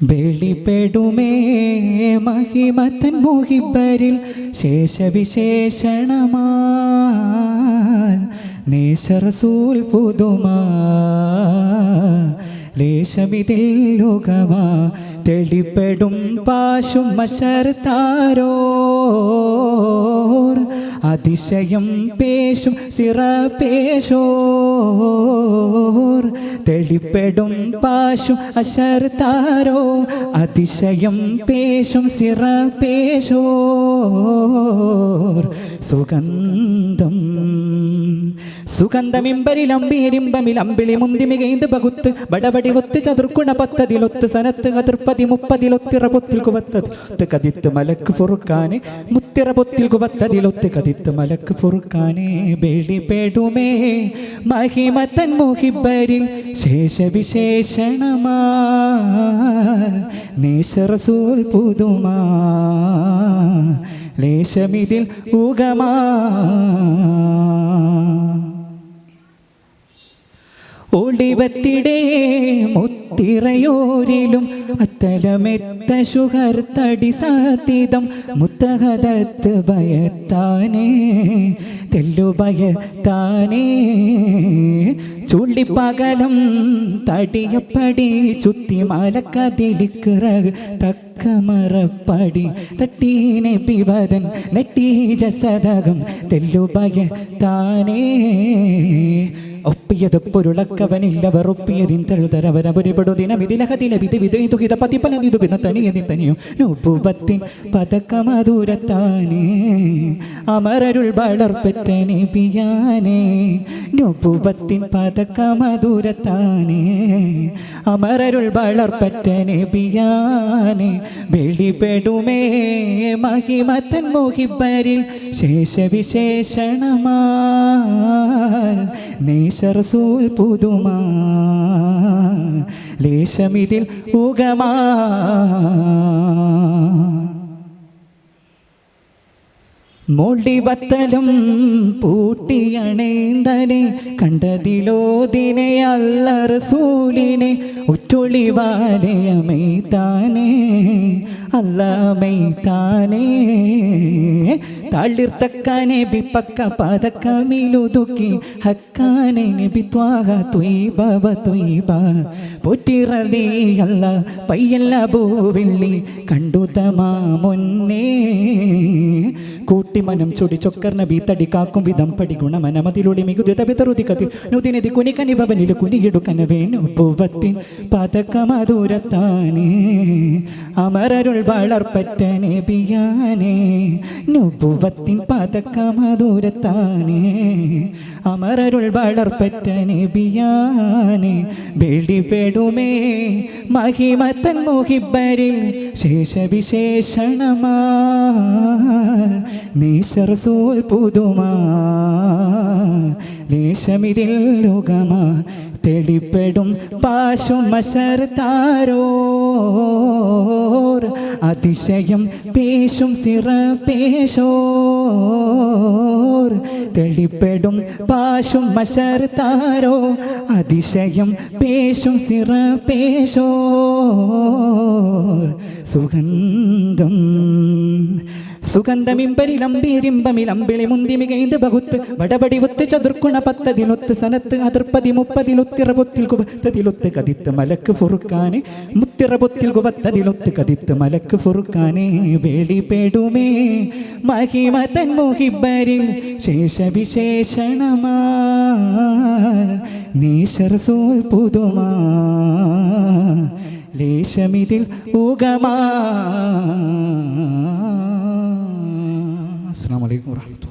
വെളിപ്പെടുമേ മഹിമത്തൻ മോഹിബരിൽ ശേഷവിശേഷണമാൽ നേശറസൂൽ പുതുമാ ലോകമാ തെളിപ്പെടും പാശും മശർത്താരോർ അതിശയം പേശും സിറ പേശോർ തെളിപ്പെടും പാശും അശർത്താരോ. അതിശയം പേശും സിറ പേശോർ സുഗന്ധം. സുഗന്ധമിമ്പരിലമ്പേരിമ്പമിലമ്പിളി മുന്തിമികൈന്ത് പകുത്ത് ബടബടി ഒത്ത് ചതുർക്കുണ പത്തതിലൊത്ത് സനത്ത് കതിർപ്പതി മുപ്പതിലൊത്തിറ പൊത്തിൽ കുവത്തത്. കതിത്ത് മലക്ക് ഫുറുക്കാനെ മുത്തിറ പൊത്തിൽ കുവത്തതിലൊത്ത് കതിത്ത് മലക്ക് ഫുറുക്കാനെ പേടുമേ. മഹിമത്തൻ മുഹിബരിൽ ശേഷവിശേഷണമാ. നേശറസൂൽ പുതുമാ. ലേശമിതിൽ ഊകമാ. ഒളിവത്തിടെ മുത്തിറയോരിലും അത്തലമെത്ത ശുഹർ തടി സാത്തിതം മുത്തഹദത്ത് ഭയത്താനേ തെല്ലു ഭയത്താനേ. ചുള്ളിപ്പകലം തടിയപ്പടി ചുത്തി മലക്കതിലിക്കിറ തക്കമറപ്പടി തട്ടീനെ പിവതൻ നെട്ടീ ജസതകം തെല്ലു ഭയത്താനേ. ഒപ്പിയത് വെറുപ്പിയതിൻ തഴുതരവരപുരിപടു ദിനമിതിലഹതില വിധി വിധു ഹിത പതിപ്പലതിതു പിന്നെ തനിയതിൻ തനിയും. നൂപ്പുപത്തിൻ പതക്കമധുരത്താനേ അമരരുൾ വളർപ്പറ്റ നിപിയാനേ നൂപ്പുപത്തിൻ പതക്കമധുരത്താനേ അമരരുൾ വളർപ്പറ്റ വെളിപ്പെടുമേ മഹിമത്തൻ ശേഷവിശേഷണമാ നേശറസൂൽ പുതുമാ. ലേശമിതിൽ ഉഗമാ. മൊഴിവത്തലും പൂട്ടിയണേന്തനെ കണ്ടതിലോദിനെ അല്ല റസൂലിനെ ഉറ്റൊളിവാലയമേ താനേ അല്ലമേ താനേ തളിർത്തക്കാനെ ബിപ്പക്ക പതക്കമിലുതുക്കി ഹക്കാനെ ബിത്വാഹ ത്വീബവ ത്വീബ. പൊറ്റിറലി അല്ല പയ്യല്ല ഭൂവിള്ളി കണ്ടുതമാ മുന്നേ. കൂട്ടിമനം ചൊടി ചൊക്കർ നബി തടി കാക്കും വിധം പടി ഗുണമനമതിലൊളി മികുതിത വിതറുതി കതി നുതിനതി കുനിക്കനി വേണു പൂവത്തിൻ പതക്കമധുരത്താനേ അമരരുൾ വളർപ്പറ്റ നബിയാനേ നുപുവത്തിൻ പതക്കമധുരത്താനേ അമരരുൾ വളർപ്പറ്റ നബിയാനേ വെളിപ്പെടുമേ മഹിമത്തൻ മോഹിബരിൽ ശേഷവിശേഷണമാ നീശറസൂൽ പുതുമാ. ലേശമിതിൽ ലോകമാ. തെളിപ്പെടും പാശും മശർത്താരോർ അതിശയം പേശും സിറ പേശോർ തെളിപ്പെടും പാശും മശർത്താരോ അതിശയം പേശും സിറ പേശോർ സുഗന്ധം. സുഗന്ധമിമ്പരിലമ്പീരിമ്പമിലമ്പിളി മുന്തിമികൈന്ത് ബഹുത്ത് വടപടി ഒത്ത് ചതുർക്കുണ പത്തതിലൊത്ത് സനത്ത് അതിർപ്പതി മുപ്പതിലൊത്തിറപൊത്തിൽ കുവത്തതിലൊത്ത് കതിത്ത് മലക്ക് ഫുറുക്കാനെ മുത്തിറപൊത്തിൽ കുവത്തതിലൊത്ത് കതിത്ത് മലക്ക് ഫുറുക്കാനെ പേടുമേ. മഹിമ തന്മോഹിബരിൽ ശേഷവിശേഷണമാ. നീശറസൂൽ പുതുമാ. ലേശമിതിൽ ഉഗമാ അസ്സാം വലൈക്കും വാഹമത്തുള്ള